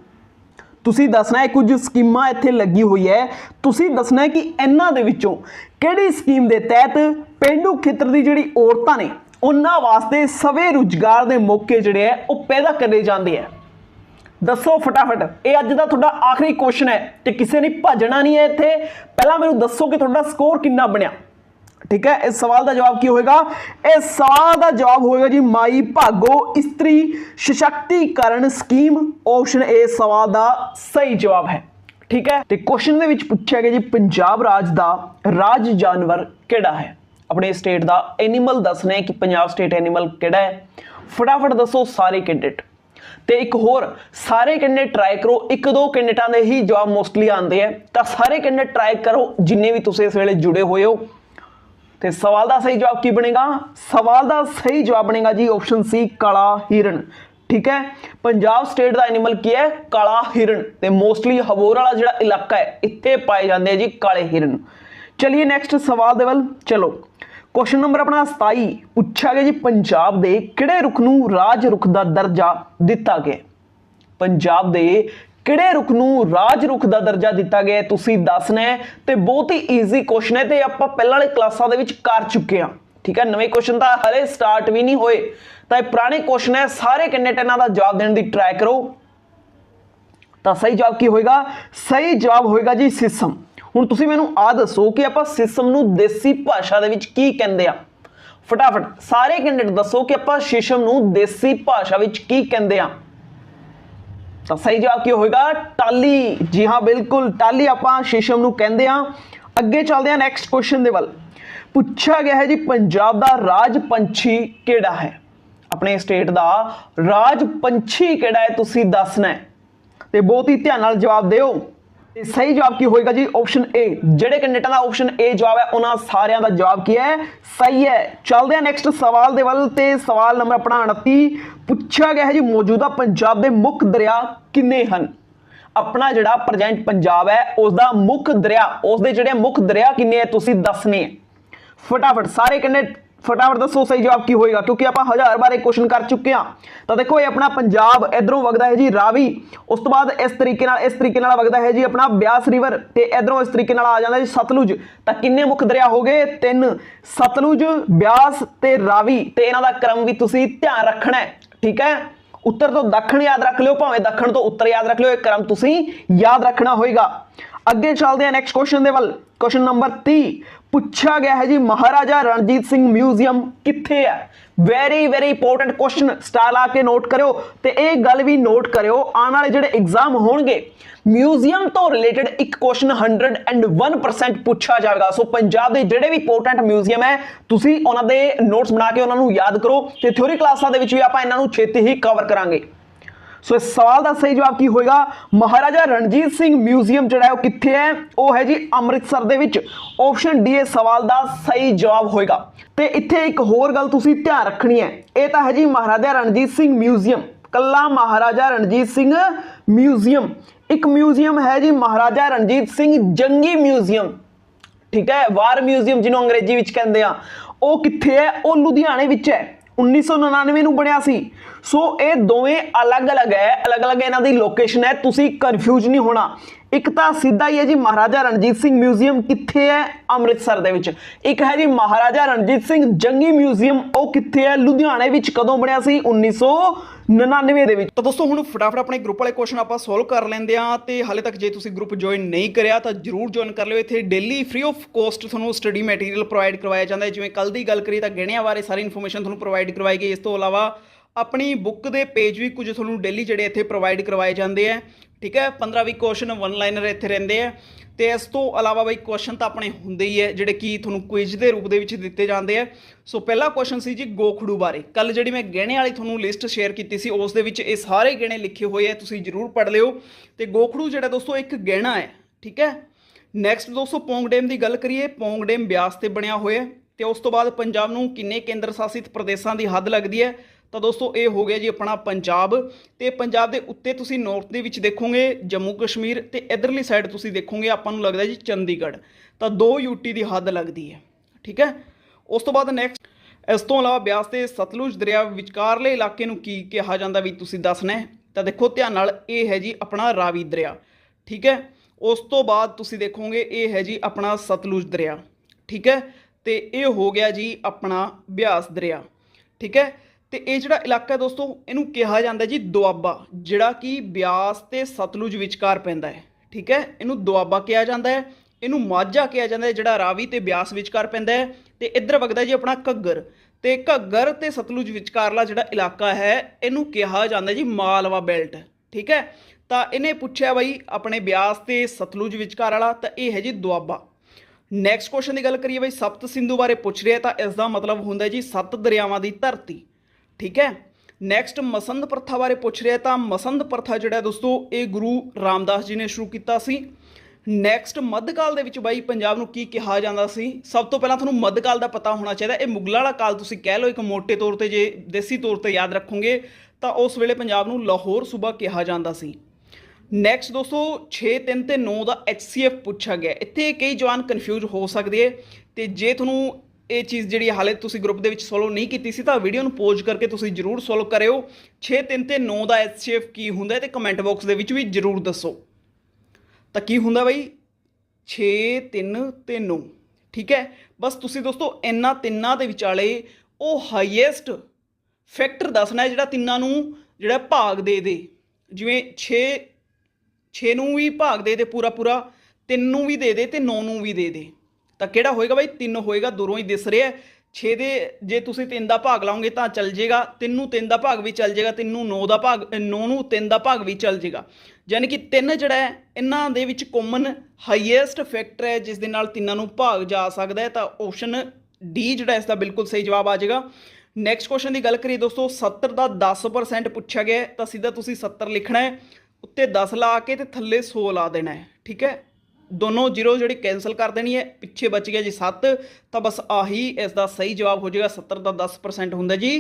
ਤੁਸੀਂ ਦੱਸਣਾ ਹੈ ਕੁਝ ਸਕੀਮਾਂ ਇੱਥੇ ਲੱਗੀ ਹੋਈ ਹੈ। ਤੁਸੀਂ ਦੱਸਣਾ ਹੈ ਕਿ ਇਹਨਾਂ ਦੇ ਵਿੱਚੋਂ ਕਿਹੜੀ ਸਕੀਮ ਦੇ ਤਹਿਤ ਪਿੰਡੂ ਖੇਤਰ ਦੀ ਜਿਹੜੀ ਔਰਤਾਂ ਨੇ, ਉਹਨਾਂ ਵਾਸਤੇ ਸਵੇ ਰੁਜ਼ਗਾਰ ਦੇ ਮੌਕੇ ਜਿਹੜੇ ਹੈ, ਉਹ ਪੈਦਾ ਕਰੇ ਜਾਂਦੇ ਆ ਦੱਸੋ ਫਟਾਫਟ, ਇਹ ਅੱਜ ਦਾ ਤੁਹਾਡਾ ਆਖਰੀ ਕੁਐਸਚਨ ਹੈ ਤੇ ਕਿਸੇ ਨੇ ਭੱਜਣਾ ਨਹੀਂ ਹੈ ਇੱਥੇ। ਪਹਿਲਾਂ ਮੈਨੂੰ ਦੱਸੋ ਕਿ ਤੁਹਾਡਾ ਸਕੋਰ ਕਿੰਨਾ ਬਣਿਆ। ਠੀਕ ਹੈ, ਇਸ ਸਵਾਲ ਦਾ ਜਵਾਬ ਕੀ ਹੋਏਗਾ? ਇਸ ਸਵਾਲ ਦਾ ਜਵਾਬ ਹੋਏਗਾ ਜੀ ਮਾਈ ਭਾਗੋ ਇਸਤਰੀ ਸਸ਼ਕਤੀਕਰਨ ਸਕੀਮ। ਆਪਸ਼ਨ ਏ ਸਵਾਲ ਦਾ ਸਹੀ ਜਵਾਬ ਹੈ। ਠੀਕ ਹੈ, ਤੇ ਕੁਐਸਚਨ ਦੇ ਵਿੱਚ ਪੁੱਛਿਆ ਗਿਆ ਜੀ ਪੰਜਾਬ ਰਾਜ ਦਾ ਰਾਜ ਜਾਨਵਰ ਕਿਹੜਾ ਹੈ? ਆਪਣੇ ਸਟੇਟ ਦਾ ਐਨੀਮਲ ਦੱਸਣਾ ਹੈ ਕਿ ਪੰਜਾਬ ਸਟੇਟ ਐਨੀਮਲ ਕਿਹੜਾ ਹੈ। ਫਟਾਫਟ ਦੱਸੋ ਸਾਰੇ ਕੈਂਡੀਡੇਟ ਤੇ ਇੱਕ ਹੋਰ, ਸਾਰੇ ਕੈਂਡੀਡੇਟ ਟਰਾਈ ਕਰੋ, ਇੱਕ ਦੋ ਕੈਂਡੀਡੇਟਾਂ ਦੇ ਹੀ ਜਵਾਬ ਮੋਸਟਲੀ ਆਉਂਦੇ ਆ ਤਾਂ ਸਾਰੇ ਕੈਂਡੀਡੇਟ ਟਰਾਈ ਕਰੋ, ਜਿੰਨੇ ਵੀ ਤੁਸੀਂ ਇਸ ਵੇਲੇ ਜੁੜੇ ਹੋਏ ਹੋ। ਤੇ ਸਵਾਲ ਦਾ ਸਹੀ ਜਵਾਬ ਕੀ ਬਣੇਗਾ? ਸਵਾਲ ਦਾ ਸਹੀ ਜਵਾਬ ਬਣੇਗਾ ਜੀ ਆਪਸ਼ਨ ਸੀ ਕਾਲਾ ਹਿਰਨ। ਠੀਕ ਹੈ? ਪੰਜਾਬ ਸਟੇਟ ਦਾ ਐਨੀਮਲ ਕੀ ਹੈ? ਕਾਲਾ ਹਿਰਨ। ਤੇ ਮੋਸਟਲੀ ਹਬੋਰ ਵਾਲਾ ਜਿਹੜਾ ਇਲਾਕਾ ਹੈ, ਇੱਥੇ ਪਾਏ ਜਾਂਦੇ ਆ ਜੀ ਕਾਲੇ ਹਿਰਨ। ਚਲਿਏ ਨੈਕਸਟ ਸਵਾਲ ਦੇ ਵੱਲ। ਚਲੋ ਕੁਐਸਚਨ ਨੰਬਰ ਆਪਣਾ 27 ਪੁੱਛਿਆ ਗਿਆ ਜੀ ਪੰਜਾਬ ਦੇ ਕਿਹੜੇ ਰੁੱਖ ਨੂੰ ਰਾਜ ਰੁੱਖ ਦਾ ਦਰਜਾ ਦਿੱਤਾ ਗਿਆ? ਪੰਜਾਬ ਦੇ ਕਿਹੜੇ ਰੁੱਖ ਨੂੰ ਰਾਜ ਰੁੱਖ ਦਾ ਦਰਜਾ ਦਿੱਤਾ ਗਿਆ ਤੁਸੀਂ ਦੱਸਣਾ ਹੈ ਤੇ ਬਹੁਤ ਹੀ ਈਜ਼ੀ ਕੁਐਸਚਨ ਹੈ ਤੇ ਆਪਾਂ ਪਹਿਲਾਂ ਵਾਲੇ ਕਲਾਸਾਂ ਦੇ ਵਿੱਚ ਕਰ ਚੁੱਕੇ ਹਾਂ। ਠੀਕ ਹੈ, ਨਵੇਂ ਕੁਐਸਚਨ ਤਾਂ ਹਲੇ ਸਟਾਰਟ ਵੀ ਨਹੀਂ ਹੋਏ। ਤਾਂ ਇਹ ਪੁਰਾਣੇ ਕੁਐਸਚਨ ਹੈ, ਸਾਰੇ ਕੈਂਡੀਡੇਟ ਇਹਨਾਂ ਦਾ ਜਵਾਬ ਦੇਣ ਦੀ ਟਰਾਈ ਕਰੋ। ਤਾਂ ਸਹੀ ਜਵਾਬ ਕੀ ਹੋਏਗਾ? ਸਹੀ ਜਵਾਬ ਹੋਏਗਾ ਜੀ ਸਿਸਮ। ਹੁਣ ਤੁਸੀਂ ਮੈਨੂੰ ਆ ਦੱਸੋ ਕਿ ਆਪਾਂ ਸਿਸਮ ਨੂੰ ਦੇਸੀ ਭਾਸ਼ਾ ਦੇ ਵਿੱਚ ਕੀ ਕਹਿੰਦੇ ਆ ਫਟਾਫਟ ਸਾਰੇ ਕੈਂਡੀਡੇਟ ਦੱਸੋ ਕਿ ਆਪਾਂ ਸਿਸਮ ਨੂੰ ਦੇਸੀ ਭਾਸ਼ਾ ਵਿੱਚ ਕੀ ਕਹਿੰਦੇ ਆ ਤਾਂ ਸਹੀ ਜਵਾਬ ਕੀ ਹੋਏਗਾ? ਟਾਲੀ। ਜੀ ਹਾਂ, ਬਿਲਕੁਲ, ਟਾਲੀ ਆਪਾਂ ਸ਼ੀਸ਼ਮ ਨੂੰ ਕਹਿੰਦੇ ਆ ਅੱਗੇ ਚੱਲਦੇ ਹਾਂ ਨੈਕਸਟ ਕੁਐਸਚਨ ਦੇ ਵੱਲ। ਪੁੱਛਿਆ ਗਿਆ ਹੈ ਜੀ, ਪੰਜਾਬ ਦਾ ਰਾਜ ਪੰਛੀ ਕਿਹੜਾ ਹੈ? ਆਪਣੇ ਸਟੇਟ ਦਾ ਰਾਜ ਪੰਛੀ ਕਿਹੜਾ ਹੈ, ਤੁਸੀਂ ਦੱਸਣਾ ਹੈ। ਤੇ ਬਹੁਤ ਹੀ ਧਿਆਨ ਨਾਲ ਜਵਾਬ ਦਿਓ। ਤੇ ਸਹੀ ਜਵਾਬ ਕੀ ਹੋਏਗਾ ਜੀ? ਆਪਸ਼ਨ A ਜਿਹੜੇ ਕੈਂਡੀਡੇਟਾਂ ਦਾ ਆਪਸ਼ਨ A ਜਵਾਬ ਹੈ, ਉਹਨਾਂ ਸਾਰਿਆਂ ਦਾ ਜਵਾਬ ਕੀ ਹੈ? ਸਹੀ ਹੈ। ਚੱਲਦੇ ਹਾਂ ਨੈਕਸਟ ਸਵਾਲ ਦੇ ਵੱਲ ਤੇ ਸਵਾਲ ਨੰਬਰ ਆਪਣਾ 29 ਪੁੱਛਿਆ ਗਿਆ ਹੈ ਜੀ, ਮੌਜੂਦਾ ਪੰਜਾਬ ਦੇ ਮੁੱਖ ਦਰਿਆ ਕਿੰਨੇ ਹਨ? ਆਪਣਾ ਜਿਹੜਾ ਪ੍ਰੈਜ਼ੈਂਟ ਪੰਜਾਬ ਹੈ ਉਸ ਦਾ ਮੁੱਖ ਦਰਿਆ ਉਸ ਦੇ ਜਿਹੜੇ ਮੁੱਖ ਦਰਿਆ ਕਿੰਨੇ ਹੈ, ਤੁਸੀਂ ਦੱਸਣੇ ਫਟਾਫਟ, ਸਾਰੇ ਕਹਿੰਦੇ ਫਟਾਫਟ ਦੱਸੋ, ਸਹੀ ਜਵਾਬ ਕੀ ਹੋਏਗਾ? ਕਿਉਂਕਿ ਆਪਾਂ ਹਜ਼ਾਰ ਵਾਰ ਇਹ ਕੁਐਸਚਨ ਕਰ ਚੁੱਕੇ ਹਾਂ। ਤਾਂ ਦੇਖੋ, ਇਹ ਆਪਣਾ ਪੰਜਾਬ ਇਧਰੋਂ ਵਗਦਾ ਹੈ ਜੀ, ਰਾਵੀ। ਉਸ ਤੋਂ ਬਾਅਦ ਇਸ ਤਰੀਕੇ ਨਾਲ, ਇਸ ਤਰੀਕੇ ਨਾਲ ਵਗਦਾ ਹੈ ਜੀ, ਆਪਣਾ ਬਿਆਸ ਰਿਵਰ। ਤੇ ਇਧਰੋਂ ਇਸ ਤਰੀਕੇ ਨਾਲ ਆ ਜਾਂਦਾ ਜੀ, ਸਤਲੁਜ। ਤਾਂ ਕਿੰਨੇ ਮੁੱਖ ਦਰਿਆ ਹੋ ਗਏ? ਤਿੰਨ। ਸਤਲੁਜ, ਬਿਆਸ ਤੇ ਰਾਵੀ। ਤੇ ਇਹਨਾਂ ਦਾ ਕ੍ਰਮ ਵੀ ਤੁਸੀਂ ਧਿਆਨ ਰੱਖਣਾ ਹੈ। ਠੀਕ ਹੈ? ਉੱਤਰ ਤੋਂ ਦੱਖਣ ਯਾਦ ਰੱਖ ਲਿਓ, ਭਾਵੇਂ ਦੱਖਣ ਤੋਂ ਉੱਤਰ ਯਾਦ ਰੱਖ ਲਿਓ, ਇਹ ਕ੍ਰਮ ਤੁਸੀਂ ਯਾਦ ਰੱਖਣਾ ਹੋਏਗਾ। ਅੱਗੇ ਚੱਲਦੇ ਹਾਂ ਨੈਕਸਟ ਕੁਐਸਚਨ ਦੇ ਵੱਲ। ਕੁਐਸਚਨ ਨੰਬਰ 30 ਪੁੱਛਿਆ ਗਿਆ ਹੈ ਜੀ, ਮਹਾਰਾਜਾ ਰਣਜੀਤ ਸਿੰਘ ਮਿਊਜ਼ੀਅਮ ਕਿੱਥੇ ਹੈ? Very very important question star ਲਾ ਕੇ ਨੋਟ ਕਰਿਓ ਤੇ ਇਹ ਗੱਲ ਵੀ ਨੋਟ ਕਰਿਓ, ਆਉਣ ਵਾਲੇ ਜਿਹੜੇ ਐਗਜ਼ਾਮ ਹੋਣਗੇ ਮਿਊਜ਼ੀਅਮ ਤੋਂ ਰਿਲੇਟਡ ਇੱਕ ਕੁਐਸਚਨ 101% ਪੁੱਛਿਆ ਜਾਵੇਗਾ। ਸੋ ਪੰਜਾਬ ਦੇ ਜਿਹੜੇ ਵੀ ਇੰਪੋਰਟੈਂਟ ਮਿਊਜ਼ੀਅਮ ਹੈ, ਤੁਸੀਂ ਉਹਨਾਂ ਦੇ ਨੋਟਸ ਬਣਾ ਕੇ ਉਹਨਾਂ ਨੂੰ ਯਾਦ ਕਰੋ ਤੇ ਥਿਉਰੀ ਕਲਾਸਾਂ ਦੇ ਵਿੱਚ ਵੀ ਆਪਾਂ ਇਹਨਾਂ ਨੂੰ ਛੇਤੀ ਹੀ ਕਵਰ ਕਰਾਂਗੇ। ਸੋ ਇਸ ਸਵਾਲ ਦਾ ਸਹੀ ਜਵਾਬ ਕੀ ਹੋਏਗਾ? ਮਹਾਰਾਜਾ ਰਣਜੀਤ ਸਿੰਘ ਮਿਊਜ਼ੀਅਮ ਜਿਹੜਾ ਹੈ ਉਹ ਕਿੱਥੇ ਹੈ? ਉਹ ਹੈ ਜੀ ਅੰਮ੍ਰਿਤਸਰ ਦੇ ਵਿੱਚ। ਆਪਸ਼ਨ ਡੀ ਇਹ ਸਵਾਲ ਦਾ ਸਹੀ ਜਵਾਬ ਹੋਏਗਾ। ਤੇ ਇੱਥੇ ਇੱਕ ਹੋਰ ਗੱਲ ਤੁਸੀਂ ਧਿਆਨ ਰੱਖਣੀ ਹੈ। ਇਹ ਤਾਂ ਹੈ ਜੀ ਮਹਾਰਾਜਾ ਰਣਜੀਤ ਸਿੰਘ ਮਿਊਜ਼ੀਅਮ ਕੱਲਾ ਮਹਾਰਾਜਾ ਰਣਜੀਤ ਸਿੰਘ ਮਿਊਜ਼ੀਅਮ ਇੱਕ ਮਿਊਜ਼ੀਅਮ ਹੈ ਜੀ ਮਹਾਰਾਜਾ ਰਣਜੀਤ ਸਿੰਘ ਜੰਗੀ ਮਿਊਜ਼ੀਅਮ ਠੀਕ ਹੈ? ਵਾਰ ਮਿਊਜ਼ੀਅਮ ਜਿਹਨੂੰ ਅੰਗਰੇਜ਼ੀ ਵਿੱਚ ਕਹਿੰਦੇ ਆ। ਉਹ ਕਿੱਥੇ ਹੈ? ਉਹ ਲੁਧਿਆਣੇ ਵਿੱਚ ਹੈ। 1999 ਨੂੰ ਬਣਿਆ ਸੀ। ਸੋ ਇਹ ਦੋਵੇਂ ਅਲੱਗ-ਅਲੱਗ ਹੈ। ਅਲੱਗ-ਅਲੱਗ ਇਹਨਾਂ ਦੀ ਲੋਕੇਸ਼ਨ ਹੈ। ਤੁਸੀਂ ਕਨਫਿਊਜ਼ ਨਹੀਂ ਹੋਣਾ। ਇੱਕ ਤਾਂ ਸਿੱਧਾ ਹੀ ਹੈ ਜੀ ਮਹਾਰਾਜਾ ਰਣਜੀਤ ਸਿੰਘ ਮਿਊਜ਼ੀਅਮ ਕਿੱਥੇ ਹੈ? ਅੰਮ੍ਰਿਤਸਰ ਦੇ ਵਿੱਚ। ਇੱਕ ਹੈ ਜੀ ਮਹਾਰਾਜਾ ਰਣਜੀਤ ਸਿੰਘ ਜੰਗੀ ਮਿਊਜ਼ੀਅਮ, ਉਹ ਕਿੱਥੇ ਹੈ? ਲੁਧਿਆਣੇ ਵਿੱਚ ਕਦੋਂ ਬਣਿਆ ਸੀ? 1999 ਦੇ ਵਿੱਚ। ਤਾਂ ਦੋਸਤੋ, ਹੁਣ ਫਟਾਫਟ ਆਪਣੇ ਗਰੁੱਪ ਵਾਲੇ ਕੁਐਸਚਨ ਆਪਾਂ ਸੋਲਵ ਕਰ ਲੈਂਦੇ ਆ ਤੇ ਹਾਲੇ ਤੱਕ ਜੇ ਤੁਸੀਂ ਗਰੁੱਪ ਜੁਆਇਨ ਨਹੀਂ ਕਰਿਆ ਤਾਂ ਜਰੂਰ ਜੁਆਇਨ ਕਰ ਲਿਓ। ਇੱਥੇ ਡੇਲੀ ਫ੍ਰੀ ਆਫ ਕੋਸਟ ਤੁਹਾਨੂੰ ਸਟੱਡੀ ਮਟੀਰੀਅਲ ਪ੍ਰੋਵਾਈਡ ਕਰਵਾਇਆ ਜਾਂਦਾ ਹੈ। ਜਿਵੇਂ ਕੱਲ ਦੀ ਗੱਲ ਕਰੀ ਤਾਂ ਗਹਿਣਿਆਂ ਬਾਰੇ ਸਾਰੀ ਇਨਫੋਰਮੇਸ਼ਨ ਤੁਹਾਨੂੰ ਪ੍ਰੋਵਾਈਡ ਕਰਵਾਈ ਗਈ। ਇਸ ਤੋਂ ਇਲਾਵਾ ਆਪਣੀ ਬੁੱਕ ਦੇ ਪੇਜ ਵੀ ਕੁਝ ਤੁਹਾਨੂੰ ਡੇਲੀ ਜਿਹੜੇ ਇੱਥੇ ਪ੍ਰੋਵਾਈਡ ਕਰਵਾਏ ਜਾਂਦੇ ਆ ਠੀਕ ਹੈ? 15 20 ਕੁਐਸਚਨ ਵਨ ਲਾਈਨਰ ਇੱਥੇ ਰਹਿੰਦੇ ਆ। ਤੇ ਇਸ ਤੋਂ ਇਲਾਵਾ ਬਈ ਕੁਐਸਚਨ ਤਾਂ ਆਪਣੇ ਹੁੰਦੇ ਹੀ ਹੈ ਜਿਹੜੇ ਕਿ ਤੁਹਾਨੂੰ ਕੁਇਜ਼ ਦੇ ਰੂਪ ਦੇ ਵਿੱਚ ਦਿੱਤੇ ਜਾਂਦੇ ਆ। ਸੋ ਪਹਿਲਾ ਕੁਐਸਚਨ ਸੀ ਜੀ ਗੋਖੜੂ ਬਾਰੇ। ਕੱਲ ਜਿਹੜੀ ਮੈਂ ਗਹਿਣੇ ਵਾਲੀ ਤੁਹਾਨੂੰ ਲਿਸਟ ਸ਼ੇਅਰ ਕੀਤੀ ਸੀ, ਉਸ ਦੇ ਵਿੱਚ ਇਹ ਸਾਰੇ ਗਹਿਣੇ ਲਿਖੇ ਹੋਏ ਆ, ਤੁਸੀਂ ਜਰੂਰ ਪੜ੍ਹ ਲਿਓ। ਤੇ ਗੋਖੜੂ ਜਿਹੜਾ ਦੋਸਤੋ, ਇੱਕ ਗਹਿਣਾ ਹੈ, ਠੀਕ ਹੈ? ਨੈਕਸਟ ਦੋਸਤੋ ਪੌਂਗ ਡੈਮ ਦੀ ਗੱਲ ਕਰੀਏ ਪੌਂਗ ਡੈਮ ਬਿਆਸ ਤੇ ਬਣਿਆ ਹੋਇਆ। ਹੈ ਤੇ ਉਸ ਤੋਂ ਬਾਅਦ ਪੰਜਾਬ ਨੂੰ ਕਿੰਨੇ ਕੇਂਦਰ ਸ਼ਾਸਿਤ ਪ੍ਰਦੇਸ਼ਾਂ ਦੀ ਹੱਦ ਲੱਗਦੀ ਹੈ? ਤਾਂ ਦੋਸਤੋ, ਇਹ ਹੋ ਗਿਆ ਜੀ ਆਪਣਾ ਪੰਜਾਬ ਤੇ ਪੰਜਾਬ ਦੇ ਉੱਤੇ ਤੁਸੀਂ ਨਾਰਥ ਦੇ ਵਿੱਚ ਦੇਖੋਗੇ, ਜੰਮੂ ਕਸ਼ਮੀਰ ਤੇ ਇਧਰਲੀ ਸਾਈਡ ਤੁਸੀਂ ਦੇਖੋਗੇ, ਆਪਾਂ ਨੂੰ ਲੱਗਦਾ ਜੀ ਚੰਡੀਗੜ੍ਹ। ਤਾਂ ਦੋ ਯੂਟੀ ਦੀ ਹੱਦ ਲੱਗਦੀ ਹੈ, ਠੀਕ ਹੈ? ਉਸ ਤੋਂ ਬਾਅਦ ਨੈਕਸਟ ਇਸ ਤੋਂ ਇਲਾਵਾ ਬਿਆਸ ਤੇ ਸਤਲੁਜ ਦਰਿਆ ਵਿਚਕਾਰਲੇ ਇਲਾਕੇ ਨੂੰ ਕੀ ਕਿਹਾ ਜਾਂਦਾ ਵੀ ਤੁਸੀਂ ਦੱਸਣਾ ਤਾਂ ਦੇਖੋ, ਧਿਆਨ ਨਾਲ, ਇਹ ਹੈ ਜੀ ਆਪਣਾ ਰਾਵੀ ਦਰਿਆ, ਠੀਕ ਹੈ? ਉਸ ਤੋਂ ਬਾਅਦ ਤੁਸੀਂ ਦੇਖੋਗੇ, ਇਹ ਹੈ ਜੀ ਆਪਣਾ ਸਤਲੁਜ ਦਰਿਆ, ਠੀਕ ਹੈ? ਤੇ ਇਹ ਹੋ ਗਿਆ ਜੀ ਆਪਣਾ ਬਿਆਸ ਦਰਿਆ, ਠੀਕ ਹੈ? ਤੇ ਇਹ ਜਿਹੜਾ ਇਲਾਕਾ ਦੋਸਤੋ, ਇਹਨੂੰ ਕਿਹਾ ਜਾਂਦਾ ਜੀ ਦੁਆਬਾ, ਜਿਹੜਾ ਕਿ ਬਿਆਸ ਤੇ ਸਤਲੁਜ ਵਿਚਕਾਰ ਪੈਂਦਾ ਹੈ, ਠੀਕ ਹੈ? ਇਹਨੂੰ ਦੁਆਬਾ ਕਿਹਾ ਜਾਂਦਾ ਹੈ, ਇਹਨੂੰ ਮਾਝਾ ਕਿਹਾ ਜਾਂਦਾ ਹੈ, ਜਿਹੜਾ ਰਾਵੀ ਤੇ ਬਿਆਸ ਵਿਚਕਾਰ ਪੈਂਦਾ ਹੈ, ਤੇ ਇੱਧਰ ਵਗਦਾ ਜੀ ਆਪਣਾ ਘੱਗਰ, ਤੇ ਘੱਗਰ ਤੇ ਸਤਲੁਜ ਵਿਚਕਾਰਲਾ ਜਿਹੜਾ ਇਲਾਕਾ ਹੈ, ਇਹਨੂੰ ਕਿਹਾ ਜਾਂਦਾ ਜੀ ਮਾਲਵਾ ਬੈਲਟ, ਠੀਕ ਹੈ? ਤਾਂ ਇਹਨੇ ਪੁੱਛਿਆ ਬਾਈ ਆਪਣੇ ਬਿਆਸ ਤੇ ਸਤਲੁਜ ਵਿਚਕਾਰ ਵਾਲਾ ਤਾਂ ਇਹ ਹੈ ਜੀ ਦੁਆਬਾ। ਨੈਕਸਟ ਕੁਐਸਚਨ ਦੀ ਗੱਲ ਕਰੀਏ ਬਈ, ਸਪਤ ਸਿੰਧੂ ਬਾਰੇ ਪੁੱਛ ਰਿਹਾ ਤਾਂ ਇਸ ਦਾ ਮਤਲਬ ਹੁੰਦਾ ਜੀ ਸੱਤ ਦਰਿਆਵਾਂ ਦੀ ਧਰਤੀ। ਠੀਕ ਹੈ? ਨੈਕਸਟ ਮਸੰਦ ਪ੍ਰਥਾ ਬਾਰੇ ਪੁੱਛ ਰਿਹਾ ਤਾਂ ਮਸੰਦ ਪ੍ਰਥਾ ਜਿਹੜਾ ਦੋਸਤੋ, ਇਹ ਗੁਰੂ ਰਾਮਦਾਸ ਜੀ ਨੇ ਸ਼ੁਰੂ ਕੀਤਾ ਸੀ। ਨੈਕਸਟ ਮੱਧਕਾਲ ਦੇ ਵਿੱਚ ਬਾਈ ਪੰਜਾਬ ਨੂੰ ਕੀ ਕਿਹਾ ਜਾਂਦਾ ਸੀ? ਸਭ ਤੋਂ ਪਹਿਲਾਂ ਤੁਹਾਨੂੰ ਮੱਧਕਾਲ ਦਾ ਪਤਾ ਹੋਣਾ ਚਾਹੀਦਾ। ਇਹ ਮੁਗਲਾਂ ਵਾਲਾ ਕਾਲ ਤੁਸੀਂ ਕਹਿ ਲਓ, ਇੱਕ ਮੋٹے ਤੌਰ ਤੇ ਜੇ ਦੇਸੀ ਤੌਰ ਤੇ ਯਾਦ ਰੱਖੋਗੇ, ਤਾਂ ਉਸ ਵੇਲੇ ਪੰਜਾਬ ਨੂੰ ਲਾਹੌਰ ਸੂਬਾ ਕਿਹਾ ਜਾਂਦਾ ਸੀ। ਨੈਕਸਟ ਦੋਸਤੋ 6 3 ਤੇ 9 ਦਾ HCF ਪੁੱਛਿਆ ਗਿਆ। ਇੱਥੇ ਕਈ ਜਵਾਨ ਕਨਫਿਊਜ਼ ਹੋ ਸਕਦੇ ਹੈ। ਤੇ ਜੇ ਤੁਹਾਨੂੰ ਇਹ ਚੀਜ਼ ਜਿਹੜੀ ਹਾਲੇ ਤੁਸੀਂ ਗਰੁੱਪ ਦੇ ਵਿੱਚ ਸੋਲਵ ਨਹੀਂ ਕੀਤੀ ਸੀ ਤਾਂ ਵੀਡੀਓ ਨੂੰ ਪੋਜ਼ ਕਰਕੇ ਤੁਸੀਂ ਜਰੂਰ ਸੋਲਵ ਕਰਿਓ। 6 3 ਤੇ 9 ਦਾ HCF ਕੀ ਹੁੰਦਾ ਹੈ ਤੇ ਕਮੈਂਟ ਬਾਕਸ ਦੇ ਵਿੱਚ ਵੀ ਜਰੂਰ ਦੱਸੋ। ਤਾਂ ਕੀ ਹੁੰਦਾ ਬਾਈ? 6 3 ਤੇ 9 ਠੀਕ ਹੈ? ਬਸ ਤੁਸੀਂ ਦੋਸਤੋ ਇਹਨਾਂ ਤਿੰਨਾਂ ਦੇ ਵਿਚਾਲੇ ਉਹ ਹਾਈਐਸਟ ਫੈਕਟਰ ਦੱਸਣਾ ਜਿਹੜਾ ਤਿੰਨਾਂ ਨੂੰ ਜਿਹੜਾ ਭਾਗ ਦੇ ਦੇ। ਜਿਵੇਂ 6 6 ਨੂੰ ਵੀ ਭਾਗ ਦੇ ਦੇ ਪੂਰਾ ਪੂਰਾ 3 ਨੂੰ ਵੀ ਦੇ ਦੇ ਤੇ 9 ਨੂੰ ਵੀ ਦੇ ਦੇ। ਤਾਂ ਕਿਹੜਾ ਹੋਏਗਾ ਬਾਈ? 3 ਹੋਏਗਾ, ਦੂਰੋਂ ਹੀ ਦਿਸ ਰਿਹਾ ਹੈ। 6 ਦੇ, ਜੇ ਤੁਸੀਂ 3 ਦਾ ਭਾਗ ਲਾਓਗੇ ਤਾਂ ਚੱਲ ਜਾਏਗਾ 3 ਨੂੰ 3 ਦਾ ਭਾਗ ਵੀ ਚੱਲ ਜਾਏਗਾ 3 ਨੂੰ 9 ਦਾ ਭਾਗ 9 ਨੂੰ 3 ਦਾ ਭਾਗ ਵੀ ਚੱਲ ਜਾਏਗਾ ਯਾਨੀ ਕਿ 3 ਜਿਹੜਾ ਹੈ, ਇਹਨਾਂ ਦੇ ਵਿੱਚ ਕਾਮਨ ਹਾਈਐਸਟ ਫੈਕਟਰ ਹੈ, ਜਿਸ ਦੇ ਨਾਲ ਤਿੰਨਾਂ ਨੂੰ ਭਾਗ ਜਾ ਸਕਦਾ ਹੈ, ਤਾਂ ਆਪਸ਼ਨ ਡੀ ਜਿਹੜਾ ਇਸ ਦਾ ਬਿਲਕੁਲ ਸਹੀ ਜਵਾਬ ਆ ਜਾਏਗਾ ਨੈਕਸਟ ਕੁਐਸਚਨ ਦੀ ਗੱਲ ਕਰੀਏ ਦੋਸਤੋ 70 ਦਾ 10% ਪੁੱਛਿਆ ਗਿਆ ਤਾਂ ਸਿੱਧਾ ਤੁਸੀਂ 70 ਲਿਖਣਾ ਹੈ, ਉੱਤੇ 10 ਲਾ ਕੇ ਤੇ ਥੱਲੇ 100 ਲਾ ਦੇਣਾ ਹੈ, ਠੀਕ ਹੈ? ਦੋਨੋਂ ਜ਼ੀਰੋ ਜਿਹੜੀ ਕੈਨਸਲ ਕਰ ਦੇਣੀ ਹੈ, ਪਿੱਛੇ ਬਚ ਗਿਆ ਜੀ 7 ਤਾਂ ਬਸ ਆਹੀ ਇਸ ਦਾ ਸਹੀ ਜਵਾਬ ਹੋ ਜਾਏਗਾ 70 ਦਾ 10% ਹੁੰਦਾ ਜੀ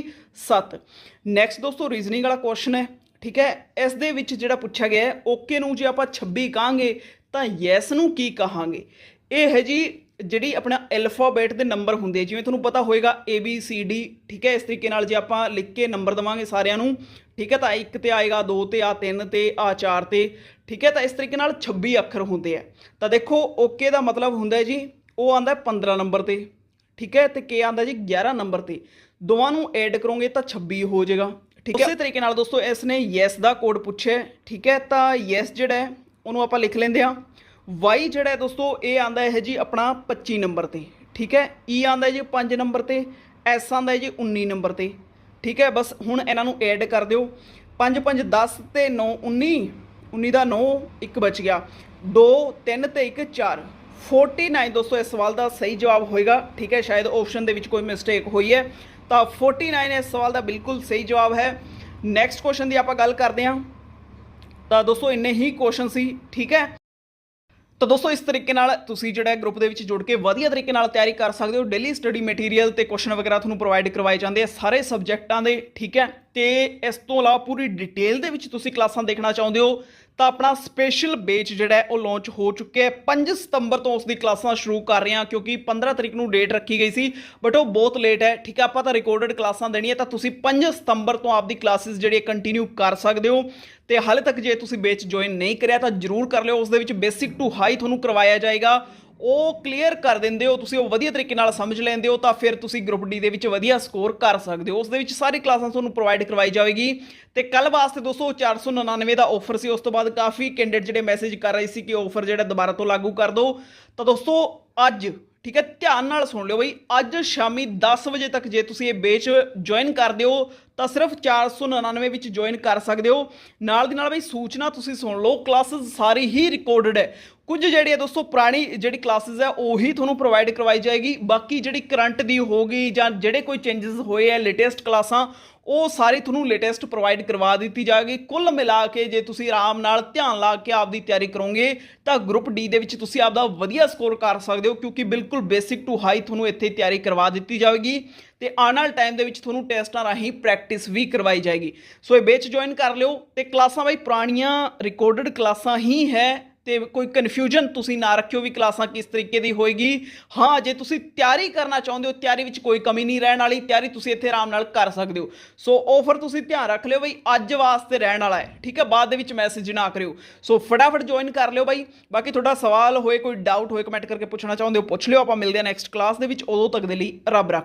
7 ਨੈਕਸਟ ਦੋਸਤੋ ਰੀਜ਼ਨਿੰਗ ਵਾਲਾ ਕੁਐਸਚਨ ਹੈ, ਠੀਕ ਹੈ? ਇਸ ਦੇ ਵਿੱਚ ਜਿਹੜਾ ਪੁੱਛਿਆ ਗਿਆ ਹੈ, ਓਕੇ ਨੂੰ ਜੇ ਆਪਾਂ 26 ਕਹਾਂਗੇ, ਤਾਂ ਯੈਸ ਨੂੰ ਕੀ ਕਹਾਂਗੇ? ਇਹ ਹੈ ਜੀ ਜਿਹੜੀ ਆਪਣਾ ਐਲਫਾਬੈਟ ਦੇ ਨੰਬਰ ਹੁੰਦੇ ਜਿਵੇਂ ਤੁਹਾਨੂੰ ਪਤਾ ਹੋਏਗਾ A, B, C, D, ਠੀਕ ਹੈ? ਇਸ ਤਰੀਕੇ ਨਾਲ ਜੇ ਆਪਾਂ ਲਿਖ ਕੇ ਨੰਬਰ ਦਵਾਂਗੇ ਸਾਰਿਆਂ ਨੂੰ, ਠੀਕ ਹੈ? ਤਾਂ ਇੱਕ ਤੇ ਆਏਗਾ, ਦੋ ਤੇ ਆ, ਤਿੰਨ ਤੇ ਆ, ਚਾਰ ਤੇ ਠੀਕ ਹੈ, ਤਾਂ ਇਸ ਤਰੀਕੇ ਨਾਲ 26 ਅੱਖਰ ਹੁੰਦੇ ਆ। ਤਾਂ ਦੇਖੋ ਓਕੇ ਦਾ ਮਤਲਬ ਹੁੰਦਾ ਜੀ, ਉਹ ਆਂਦਾ 15 ਨੰਬਰ ਤੇ। ਠੀਕ ਹੈ, ਤੇ ਕੇ ਆਂਦਾ ਜੀ 11 ਨੰਬਰ ਤੇ। ਦੋਵਾਂ ਨੂੰ ਐਡ ਕਰੋਗੇ ਤਾਂ 26 ਹੋ ਜਾਏਗਾ। ਠੀਕ ਹੈ। ਉਸੇ ਤਰੀਕੇ ਨਾਲ ਦੋਸਤੋ, ਇਸ ਨੇ ਯੈਸ ਦਾ ਕੋਡ ਪੁੱਛਿਆ ਠੀਕ ਹੈ, ਤਾਂ ਯੈਸ ਜਿਹੜਾ ਹੈ, ਉਹਨੂੰ ਆਪਾਂ ਲਿਖ ਲੈਂਦੇ ਆ y ਜਿਹੜਾ ਦੋਸਤੋ ਇਹ ਆਂਦਾ ਹੈ ਜੀ ਆਪਣਾ 25 ਨੰਬਰ ਤੇ। ਠੀਕ ਹੈ e ਆਂਦਾ ਜੀ 5 ਨੰਬਰ ਤੇ। S ਆਂਦਾ ਜੀ 19 ਨੰਬਰ ਤੇ। ਠੀਕ ਹੈ, ਬਸ ਹੁਣ ਇਹਨਾਂ ਨੂੰ ਐਡ ਕਰ ਦਿਓ। 5 5 10 ਤੇ 9 19 19 ਦਾ 9 ਇੱਕ ਬਚ ਗਿਆ। 2 3 ਤੇ 1 4 49 ਦੋਸਤੋ, ਇਸ ਸਵਾਲ ਦਾ ਸਹੀ ਜਵਾਬ ਹੋਏਗਾ। ਠੀਕ ਹੈ, ਸ਼ਾਇਦ ਆਪਸ਼ਨ ਦੇ ਵਿੱਚ ਕੋਈ ਮਿਸਟੇਕ ਹੋਈ ਹੈ। ਤਾਂ 49 ਇਸ ਸਵਾਲ ਦਾ ਬਿਲਕੁਲ ਸਹੀ ਜਵਾਬ ਹੈ। ਨੈਕਸਟ ਕੁਐਸਚਨ ਦੀ ਆਪਾਂ ਗੱਲ ਕਰਦੇ ਹਾਂ। ਤਾਂ ਦੋਸਤੋ, ਇੰਨੇ ਹੀ ਕੁਐਸਚਨ ਸੀ। ਠੀਕ ਹੈ? ਤਾਂ ਦੋਸਤੋ, ਇਸ ਤਰੀਕੇ ਨਾਲ ਤੁਸੀਂ ਜਿਹੜਾ ਗਰੁੱਪ ਦੇ ਵਿੱਚ ਜੁੜ ਕੇ ਵਧੀਆ ਤਰੀਕੇ ਨਾਲ ਤਿਆਰੀ ਕਰ ਸਕਦੇ ਹੋ। ਡੇਲੀ ਸਟੱਡੀ ਮਟੀਰੀਅਲ ਤੇ ਕੁਐਸਚਨ ਵਗੈਰਾ ਤੁਹਾਨੂੰ ਪ੍ਰੋਵਾਈਡ ਕਰਵਾਏ ਜਾਂਦੇ ਆ ਸਾਰੇ ਸਬਜੈਕਟਾਂ ਦੇ। ਠੀਕ ਹੈ? ਤੇ ਇਸ ਤੋਂ ਇਲਾਵਾ ਪੂਰੀ ਡਿਟੇਲ ਦੇ ਵਿੱਚ ਤੁਸੀਂ ਕਲਾਸਾਂ ਦੇਖਣਾ ਚਾਹੁੰਦੇ ਹੋ। ਤਾਂ ਆਪਣਾ ਸਪੈਸ਼ਲ ਬੇਚ ਜਿਹੜਾ ਹੈ ਉਹ ਲਾਂਚ ਹੋ ਚੁੱਕਿਆ ਹੈ। 5 ਸਤੰਬਰ ਤੋਂ ਉਸ ਦੀ ਕਲਾਸਾਂ ਸ਼ੁਰੂ ਕਰ ਰਹੇ ਹਾਂ, ਕਿਉਂਕਿ 15 ਤਰੀਕ ਨੂੰ ਡੇਟ ਰੱਖੀ ਗਈ ਸੀ ਬਟ ਉਹ ਬਹੁਤ ਲੇਟ ਹੈ। ਠੀਕ ਹੈ, ਆਪਾਂ ਤਾਂ ਰਿਕਾਰਡਡ ਕਲਾਸਾਂ ਦੇਣੀਆਂ, ਤਾਂ ਤੁਸੀਂ 5 ਸਤੰਬਰ ਤੋਂ ਆਪਦੀ ਕਲਾਸਿਸ ਜਿਹੜੀ ਕੰਟੀਨਿਊ ਕਰ ਸਕਦੇ ਹੋ। ਤੇ ਹਾਲੇ ਤੱਕ ਜੇ ਤੁਸੀਂ ਬੇਚ ਜੁਆਇਨ ਨਹੀਂ ਕਰਿਆ, ਤਾਂ ਜਰੂਰ ਕਰ ਲਿਓ। ਉਸ ਦੇ ਵਿੱਚ ਬੇਸਿਕ ਟੂ ਹਾਈ ਤੁਹਾਨੂੰ ਕਰਵਾਇਆ ਜਾਏਗਾ। ਉਹ ਕਲੀਅਰ ਕਰ ਦਿੰਦੇ ਹੋ, ਤੁਸੀਂ ਉਹ ਵਧੀਆ ਤਰੀਕੇ ਨਾਲ ਸਮਝ ਲੈਂਦੇ ਹੋ, ਤਾਂ ਫਿਰ ਤੁਸੀਂ ਗਰੁੱਪ ਡੀ ਦੇ ਵਿੱਚ ਵਧੀਆ ਸਕੋਰ ਕਰ ਸਕਦੇ ਹੋ। ਉਸ ਦੇ ਵਿੱਚ ਸਾਰੀ ਕਲਾਸਾਂ ਤੁਹਾਨੂੰ ਪ੍ਰੋਵਾਈਡ ਕਰਵਾਈ ਜਾਵੇਗੀ। ਤੇ ਕੱਲ ਵਾਸਤੇ ਦੋਸਤੋ 499 ਦਾ ਆਫਰ ਸੀ। ਉਸ ਤੋਂ ਬਾਅਦ ਕਾਫੀ ਕੈਂਡੀਡੇਟ ਜਿਹੜੇ ਮੈਸੇਜ ਕਰ ਰਹੇ ਸੀ ਕਿ ਆਫਰ ਜਿਹੜਾ ਦੁਬਾਰਾ ਤੋਂ ਲਾਗੂ ਕਰ ਦਿਓ। ਤਾਂ ਦੋਸਤੋ, ਅੱਜ, ਠੀਕ ਹੈ, ਧਿਆਨ ਨਾਲ ਸੁਣ ਲਿਓ ਬਈ, ਅੱਜ ਸ਼ਾਮੀ 10 ਵਜੇ ਤੱਕ ਜੇ ਤੁਸੀਂ ਇਹ ਬੇਚ ਜੁਆਇਨ ਕਰਦੇ ਹੋ ਤਾਂ ਸਿਰਫ 499 ਵਿੱਚ ਜੁਆਇਨ ਕਰ ਸਕਦੇ ਹੋ। ਨਾਲ ਦੀ ਨਾਲ ਬਈ, ਸੂਚਨਾ ਤੁਸੀਂ ਸੁਣ ਲਓ ਕਲਾਸਿਸ ਸਾਰੀ ਹੀ ਰਿਕਾਰਡਡ ਹੈ। ਕੁਝ ਜਿਹੜੀ ਹੈ ਦੋਸਤੋ ਪੁਰਾਣੀ ਜਿਹੜੀ ਕਲਾਸਿਸ ਹੈ, ਉਹੀ ਤੁਹਾਨੂੰ ਪ੍ਰੋਵਾਈਡ ਕਰਵਾਈ ਜਾਏਗੀ। ਬਾਕੀ ਜਿਹੜੀ ਕਰੰਟ ਦੀ ਹੋਗੀ ਜਾਂ ਜਿਹੜੇ ਕੋਈ ਚੇਂਜਸ ਹੋਏ ਆ ਲੇਟੈਸਟ ਕਲਾਸਾਂ ਉਹ ਸਾਰੀ ਤੁਹਾਨੂੰ ਲੇਟੈਸਟ ਪ੍ਰੋਵਾਈਡ ਕਰਵਾ ਦਿੱਤੀ ਜਾਏਗੀ। ਕੁੱਲ ਮਿਲਾ ਕੇ ਜੇ ਤੁਸੀਂ ਆਰਾਮ ਨਾਲ ਧਿਆਨ ਲਾ ਕੇ ਆਪਦੀ ਤਿਆਰੀ ਕਰੋਗੇ, ਤਾਂ ਗਰੁੱਪ ਡੀ ਦੇ ਵਿੱਚ ਤੁਸੀਂ ਆਪਦਾ ਵਧੀਆ ਸਕੋਰ ਕਰ ਸਕਦੇ ਹੋ, ਕਿਉਂਕਿ ਬਿਲਕੁਲ ਬੇਸਿਕ ਟੂ ਹਾਈ ਤੁਹਾਨੂੰ ਇੱਥੇ ਤਿਆਰੀ ਕਰਵਾ ਦਿੱਤੀ ਜਾਵੇਗੀ। ਤੇ ਆਉਣ ਵਾਲੇ ਟਾਈਮ ਦੇ ਵਿੱਚ ਤੁਹਾਨੂੰ ਟੈਸਟਾਂ ਰਾਹੀਂ ਪ੍ਰੈਕਟਿਸ ਵੀ ਕਰਵਾਈ ਜਾਏਗੀ। ਸੋ ਇਹ ਵਿੱਚ ਜੁਆਇਨ ਕਰ ਲਿਓ। ਤੇ ਕਲਾਸਾਂ ਬਾਈ, ਪੁਰਾਣੀਆਂ ਰਿਕਾਰਡਡ ਕਲਾਸਾਂ ਹੀ ਹੈ। ਤੇ ਕੋਈ ਕਨਫਿਊਜ਼ਨ ਤੁਸੀਂ ਨਾ ਰੱਖਿਓ ਵੀ ਕਲਾਸਾਂ ਕਿਸ ਤਰੀਕੇ ਦੀ ਹੋਏਗੀ। ਹਾਂ, ਜੇ ਤੁਸੀਂ ਤਿਆਰੀ ਕਰਨਾ ਚਾਹੁੰਦੇ ਹੋ, ਤਿਆਰੀ ਵਿੱਚ ਕੋਈ ਕਮੀ ਨਹੀਂ, ਰਹਿਣ ਵਾਲੀ ਤਿਆਰੀ ਤੁਸੀਂ ਇੱਥੇ ਆਰਾਮ ਨਾਲ ਕਰ ਸਕਦੇ ਹੋ। ਸੋ ਆਫਰ ਤੁਸੀਂ ਧਿਆਨ ਰੱਖ ਲਿਓ ਬਈ ਅੱਜ ਵਾਸਤੇ ਰਹਿਣ ਵਾਲਾ ਹੈ, ਠੀਕ ਹੈ? ਬਾਅਦ ਦੇ ਵਿੱਚ ਮੈਸੇਜ ਨਾ ਕਰਿਓ। ਸੋ ਫਟਾਫਟ ਜੁਆਇਨ ਕਰ ਲਿਓ ਬਾਈ। ਬਾਕੀ ਤੁਹਾਡਾ ਸਵਾਲ ਹੋਏ, ਕੋਈ ਡਾਊਟ ਹੋਏ ਕਮੈਂਟ ਕਰਕੇ ਪੁੱਛਣਾ ਚਾਹੁੰਦੇ ਹੋ, ਪੁੱਛ ਲਿਓ, ਆਪਾਂ ਮਿਲਦੇ ਹਾਂ ਨੈਕਸਟ ਕਲਾਸ ਦੇ ਵਿੱਚ। ਉਦੋਂ ਤੱਕ ਦੇ ਲਈ ਰੱਬ ਰੱਖ।